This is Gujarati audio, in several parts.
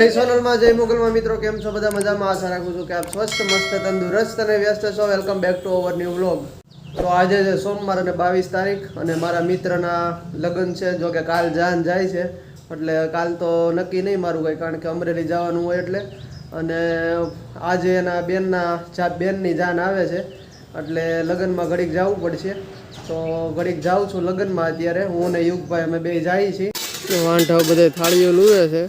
જય સોનલમાં, જય મોગલમાં. મિત્રો, કેમ છો? બધા મજામાં? આશા રાખું છું કે આપ સ્વસ્થ, મસ્ત, તંદુરસ્ત અને વ્યસ્ત છો. Welcome back to our new vlog તો આજે છે સોમવાર અને બાવીસ તારીખ અને મારા મિત્રના લગ્ન છે. જો કે કાલ જાન જાય છે, એટલે કાલ તો નક્કી નહીં મારું કંઈ, કારણ કે અમરેલી જવાનું હોય એટલે. અને આજે એના બેનના બેનની જાન આવે છે, એટલે લગ્નમાં ઘડીક જવું પડશે. તો ઘડીક જાઉં છું લગ્નમાં અત્યારે. હું અને યુગભાઈ, અમે બે જઈએ છીએ. વાંઢાઓ બધે થાળીઓ લૂવે છે.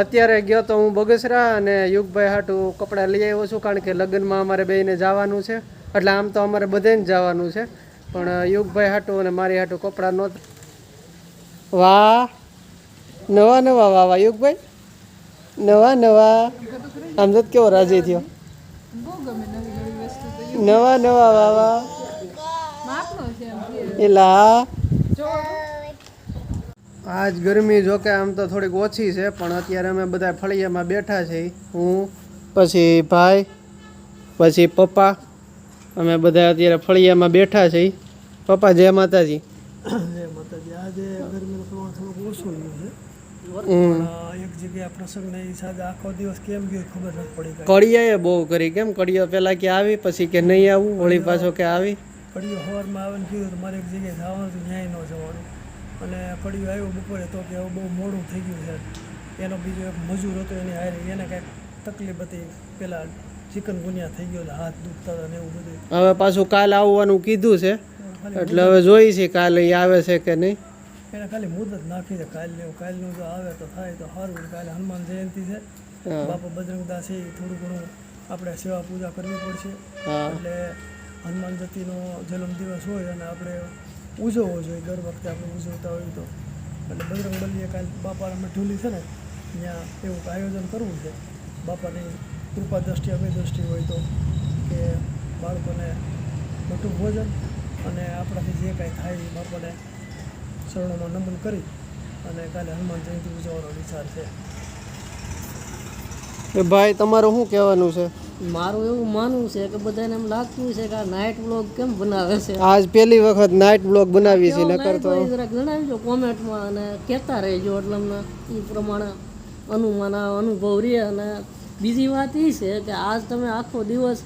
અત્યારે ગયો તો હું બગસરા અને યુગભાઈ હાટું કપડાં લઈ આવ્યો છું કારણ કે લગ્નમાં અમારે બેને જવાનું છે. એટલે આમ તો અમારે બધાને જવાનું છે. પણ યુગભાઈ હાટું અને મારી હાટું કપડાં નહોત વાહ! નવા નવા વાહ વાહ યુગભાઈ. નવા નવા. આમ તો કેવો રાજી થયો. નવા નવા વાહ વાહ. એલા. આજ ગરમી જોકે આમ તો થોડીક ઓછી છે પણ અત્યારે અમે બધા ફળિયામાં બેઠા છીએ હું પછી ભાઈ પછી પપ્પા અમે બધા અત્યારે ફળિયામાં બેઠા છીએ પપ્પા જય માતાજી. જય માતાજી. આજે ગરમીનું પ્રમાણ થોડુંક ઓછું રહ્યું છે. એક જગ્યાએ પ્રસંગને હિસાબે આખો દિવસ કેમ ગયો ખબર નથી પડી કડિયાએ બહુ કરી. કેમ કડિયો પેલા કે આવી પછી કે નહીં આવું વળી પાછો કે આવી? પડ્યો સવારમાં આવે ને કીધું તો મારે એક જગ્યાએ જવાનું ન્યાય ન જવાનું. અને કડિયું આવ્યો બપોરે તો કે બહુ મોડું થઈ ગયું છે. એનો બીજો એક મજૂર હતો એની હારે એને કાંઈક તકલીફ હતી. પેલા ચિકન ગુનિયા થઈ ગયો હાથ દુખતા હતા ને એવું બધું. હવે પાછું કાલ આવવાનું કીધું છે. એટલે હવે જોઈ છે કાલે એ આવે છે કે નહીં. એને ખાલી મુદત નાખી છે કાલે કાલનું જો આવે તો થાય તો સારું. કાલે હનુમાન જયંતિ છે. બાપા બજરંગદાસ એ થોડું ઘણું આપણે સેવા પૂજા કરવી પડશે. એટલે હનુમાન જતીનો જન્મદિવસ હોય અને આપણે ઉજવવો જોઈએ. દર વખતે આપણે ઉજવતા હોઈએ તો. એટલે બજરંગ બલીએ કાલ બાપાના મઠુલી છે ને, ત્યાં એવું આયોજન કરવું છે. બાપાની કૃપા દ્રષ્ટિ, અભય દ્રષ્ટિ હોય તો કે બાળકોને મોટું ભોજન અને આપણાથી જે કાંઈ થાય એ બાપાને શરણોમાં નમન કરી અને કાલે હનુમાન જયંતિ ઉજવવાનો વિચાર છે. ભાઈ, તમારું શું કહેવાનું છે? મારું એવું માનવું છે કે બધાને એમ લાગતું છે કે આ નાઇટ વ્લોગ કેમ બનાવે છે? આજ પહેલી વખત નાઇટ બ્લોગ બનાવી છે નકર તો જરાક જણાવજો કોમેન્ટમાં અને કહેતા રહેજો એટલે અમને એ પ્રમાણે અનુમાન અનુભવ રહે. અને બીજી વાત એ છે કે આજ તમે આખો દિવસ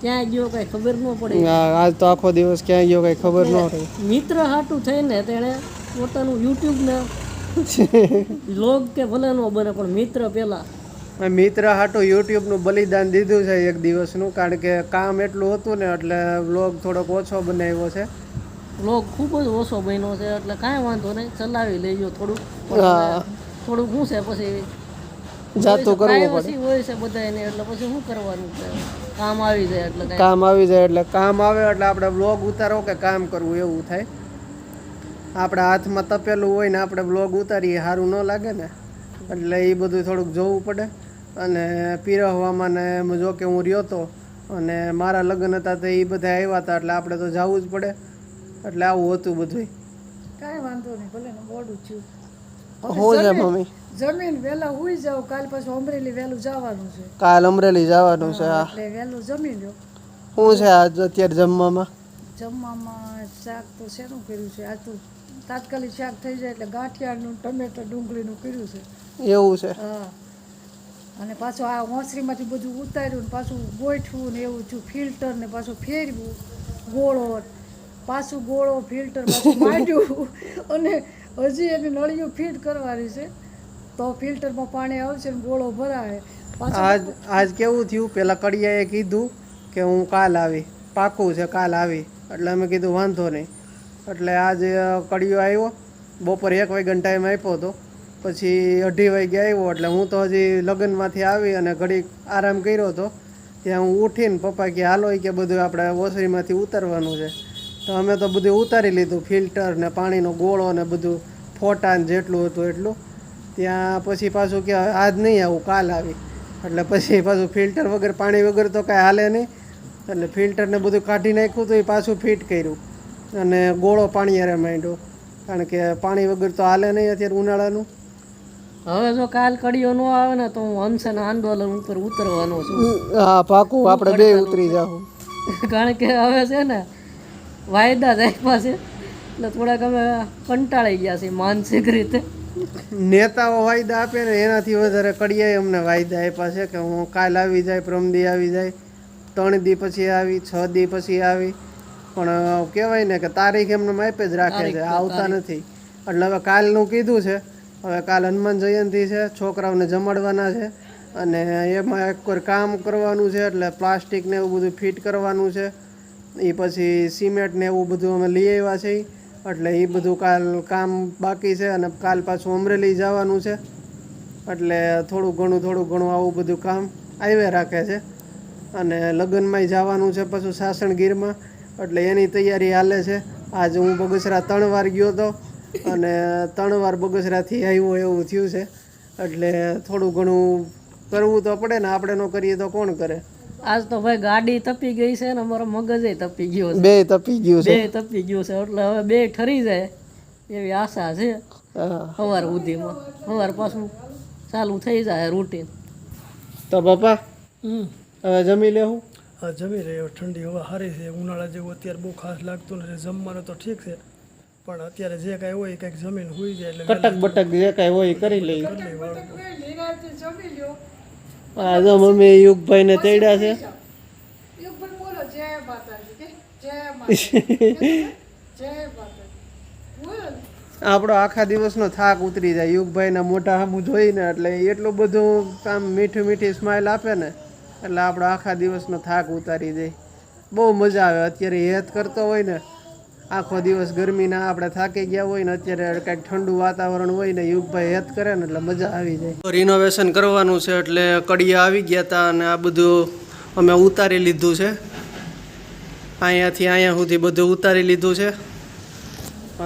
ક્યાં ગયો કઈ ખબર ન પડી. આજ તો આખો દિવસ ક્યાં ગયો કઈ ખબર ન પડે. મિત્ર હાટું થઈને તેણે પોતાનું યુટ્યુબને બ્લોગ કે ભલે ન બને પણ મિત્ર પહેલા મેં મિત્ર હાટું યુટ્યુબનું બલિદાન દીધું છે એક દિવસનું કારણ કે કામ એટલું હતું ને એટલે વ્લોગ થોડોક ઓછો બનાવ્યો છે. વ્લોગ ખૂબ જ ઓછો બન્યો છે એટલે કાંઈ વાંધો નહીં ચલાવી લેજો થોડુંક. થોડુંક શું છે પછી જાતું કરવું પડે. હોય છે બધાને એટલે પછી શું કરવાનું છે? કામ આવી જાય એટલે કામ આવી જાય એટલે કામ આવે એટલે આપણે વ્લોગ ઉતારો કે કામ કરવું એવું થાય. આપણા હાથમાં તપેલું હોય ને આપણે વ્લોગ ઉતારીએ સારું ન લાગે ને. એટલે એ બધું થોડુંક જોવું પડે. અને પીરવવામાં ને એમ જો કે હું રહ્યો હતો અને મારા લગ્ન હતા તો એ બધા આવ્યા હતા એટલે આપણે તો જવું જ પડે. એટલે આવું હતું બધું કાંઈ વાંધો નહીં ભલે મોડું થયું. હું છે મમ્મી. જમીન વહેલા ઉઈ જાવ કાલ પાછું અમરેલી વહેલું જવાનું છે. કાલ અમરેલી જવાનું છે એટલે વહેલું જમી લો. શું છે આજ અત્યારે જમવામાં? જમવામાં શાક તો શેનું કર્યું છે? આ તો તાત્કાલિક શાક થઈ જાય એટલે ગાંઠિયાનું ટમેટા ડુંગળીનું કર્યું છે. એવું છે. હા. અને પાછું આ ઓસરીમાંથી બધું ઉતાર્યું ને પાછું ગોઠવું ને એવું થયું ફિલ્ટર ને પાછું ફેરવું ગોળો પાછું ગોળો ફિલ્ટર પાછું માંડ્યું. અને હજી એની નળીઓ ફિટ કરવાની છે. તો ફિલ્ટરમાં પાણી આવશે ને ગોળો ભરાય. પાછું આજ આજ કેવું થયું? પેલા કડિયાએ કીધું કે હું કાલ આવી પાકું છે કાલ આવી. એટલે અમે કીધું વાંધો નહીં. એટલે આજ કડિયો આવ્યો. બપોરે એક વાગ્યાનો ટાઈમ આપ્યો હતો. પછી અઢી વાગે આવ્યો એટલે હું તો હજી લગ્નમાંથી આવી અને ઘડીક આરામ કર્યો હતો ત્યાં હું ઉઠીને પપ્પા કે, હાલો કે બધું આપણે ઓસરીમાંથી ઉતારવાનું છે. તો અમે તો બધું ઉતારી લીધું, ફિલ્ટર ને પાણીનો ગોળો ને બધું ફોટા ને જેટલું હતું એટલું. ત્યાં પછી પાછું કે, આજ નહીં આવું, કાલ આવી. એટલે પછી પાછું ફિલ્ટર વગર પાણી વગર તો કાંઈ હાલે નહીં. એટલે ફિલ્ટરને બધું કાઢી નાખ્યું તો એ પાછું ફિટ કર્યું અને ગોળો પાણી હારે માંડ્યો. કારણ કે પાણી વગર તો હાલે નહીં અત્યારે ઉનાળાનું. હવે જો કાલ કડીઓ ન આવે ને તો હું હંસન આંદોલન ઉપર ઉતરવાનો છું. હા પાકું આપણે બે ઉતરી જાઉં. કારણ કે હવે છે ને વાયદા જ આપ્યા છે. એટલે થોડાક અમે કંટાળી ગયા છીએ માનસિક રીતે. નેતાઓ વાયદા આપે ને એનાથી વધારે કડિયાએ અમને વાયદા આપ્યા છે કે હું કાલ આવી જાય પ્રમદી આવી જાય ત્રણ દી પછી આવી છ દી પછી આવી. પણ કહેવાય ને કે તારીખ એમને માપે જ રાખે છે આવતા નથી. એટલે હવે કાલનું કીધું છે હવે કાલ હનુમાન જયંતિ છે, છોકરાઓને જમાડવાના છે અને એમાં એક કોઈ કામ કરવાનું છે એટલે પ્લાસ્ટિક ને એવું બધું ફિટ કરવાનું છે. એ પછી સિમેન્ટ ને એવું બધું અમે લઈ આવ્યા છે એટલે એ બધું કાલ કામ બાકી છે અને કાલ પાછું અમરેલી જવાનું છે. એટલે થોડું ઘણું થોડું ઘણું આવું બધું કામ આવે રાખે છે. અને લગ્નમાંય જવાનું છે પાછું સાસણગીરમાં. એટલે એની તૈયારી હાલે છે. આજે હું બગસરા ત્રણ વાર ગયો હતો અને ત્રણ વાર બગસરાથી આવ્યો એવું થયું છે. એટલે થોડું ઘણું કરવું તો પડે ને આપણે ન કરીએ તો કોણ કરે? આજ તો ભાઈ ગાડી તપી ગઈ છે ને અમારો મગજે તપી ગયો છે. બે તપી ગયું છે? બે તપી ગયું છે. એટલે હવે બે ઠરી જાય એવી આશા છે. સવાર સુધીમાં. સવાર પાછું ચાલુ થઈ જાય રૂટીન તો બાપા હવે જમી લેવું હા? જમી રહ્યો ઠંડી હવા સારી છે. ઉનાળા જેવું અત્યારે બહુ ખાસ લાગતું નથી. જમવાનું તો ઠીક છે. પણ અત્યારે જે કાંઈ હોય એ કંઈક જમીન હોઈ જાય એટલે કટક બટક જે કાંઈ હોય કરી લ્યો. આ જો મમ્મી યુગભાઈને તેડ્યા છે. યુગભાઈ બોલો જય માતાજી કે જય માતાજી. જય માતાજી. આપણો આખા દિવસનો થાક ઉતરી જાય. યુગભાઈના મોટા સામું જોઈને એટલે એટલું બધું કામ મીઠું મીઠી સ્માઇલ આપે ને એટલે આપણો આખા દિવસનો થાક ઉતારી જાય. બહુ મજા આવે. અત્યારે હેત કરતો હોય ને આખો દિવસ ગરમીના આપણે થાકી ગયા હોય ને અત્યારે કાંઈક ઠંડુ વાતાવરણ હોય ને યુગભાઈ હેત કરે ને એટલે મજા આવી જાય. રિનોવેશન કરવાનું છે એટલે કડિયા આવી ગયા હતા અને આ બધું અમે ઉતારી લીધું છે. અહીંયાથી અહીંયા સુધી બધું ઉતારી લીધું છે.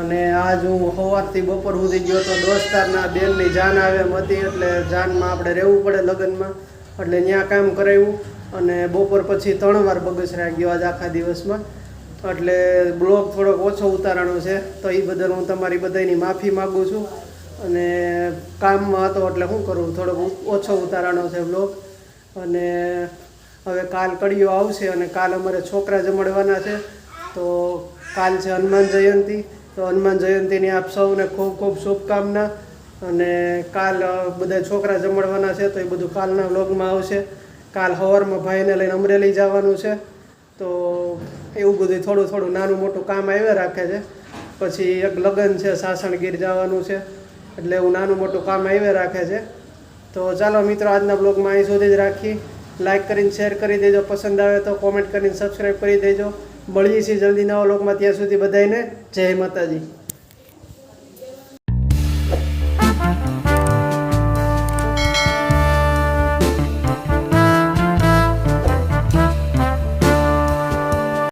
અને આજ હું સવારથી બપોર સુધી ગયો તો દોસ્તારના બેનની જાન આવે એમ હતી એટલે જાનમાં આપણે રહેવું પડે લગ્નમાં. એટલે ત્યાં કામ કરાવ્યું અને બપોર પછી ત્રણ વાર બગસરા ગયો આજ આખા દિવસમાં. એટલે બ્લોગ થોડોક ઓછો ઉતારવાનો છે, તો એ બદલ હું તમારી બધાની માફી માગું છું. અને કામમાં હતો એટલે શું કરું, થોડોક ઓછો ઉતારાનો છે બ્લોગ. અને હવે કાલ કડીઓ આવશે અને કાલ અમારે છોકરા જમાડવાના છે, તો કાલ છે હનુમાન જયંતિ. તો હનુમાન જયંતિની આપ સૌને ખૂબ ખૂબ શુભકામના. અને કાલ બધા છોકરા જમાડવાના છે, તો એ બધું કાલના વ્લોગમાં આવશે. કાલ સવારમાં ભાઈને લઈને અમરેલી જવાનું છે. તો એવું બધું થોડું થોડું નાનું મોટું કામ આવ્યા રાખે છે. પછી એક લગ્ન છે, સાસણગીર જવાનું છે. એટલે એવું નાનું મોટું કામ આવ્યા રાખે છે. તો ચાલો મિત્રો, આજના બ્લોગમાં અહીં સુધી જ રાખી. લાઈક કરીને શેર કરી દેજો. પસંદ આવે તો કોમેન્ટ કરીને સબસ્ક્રાઈબ કરી દેજો. મળીએ છીએ જલ્દી નવા બ્લોગમાં. ત્યાં સુધી બધાને જય માતાજી.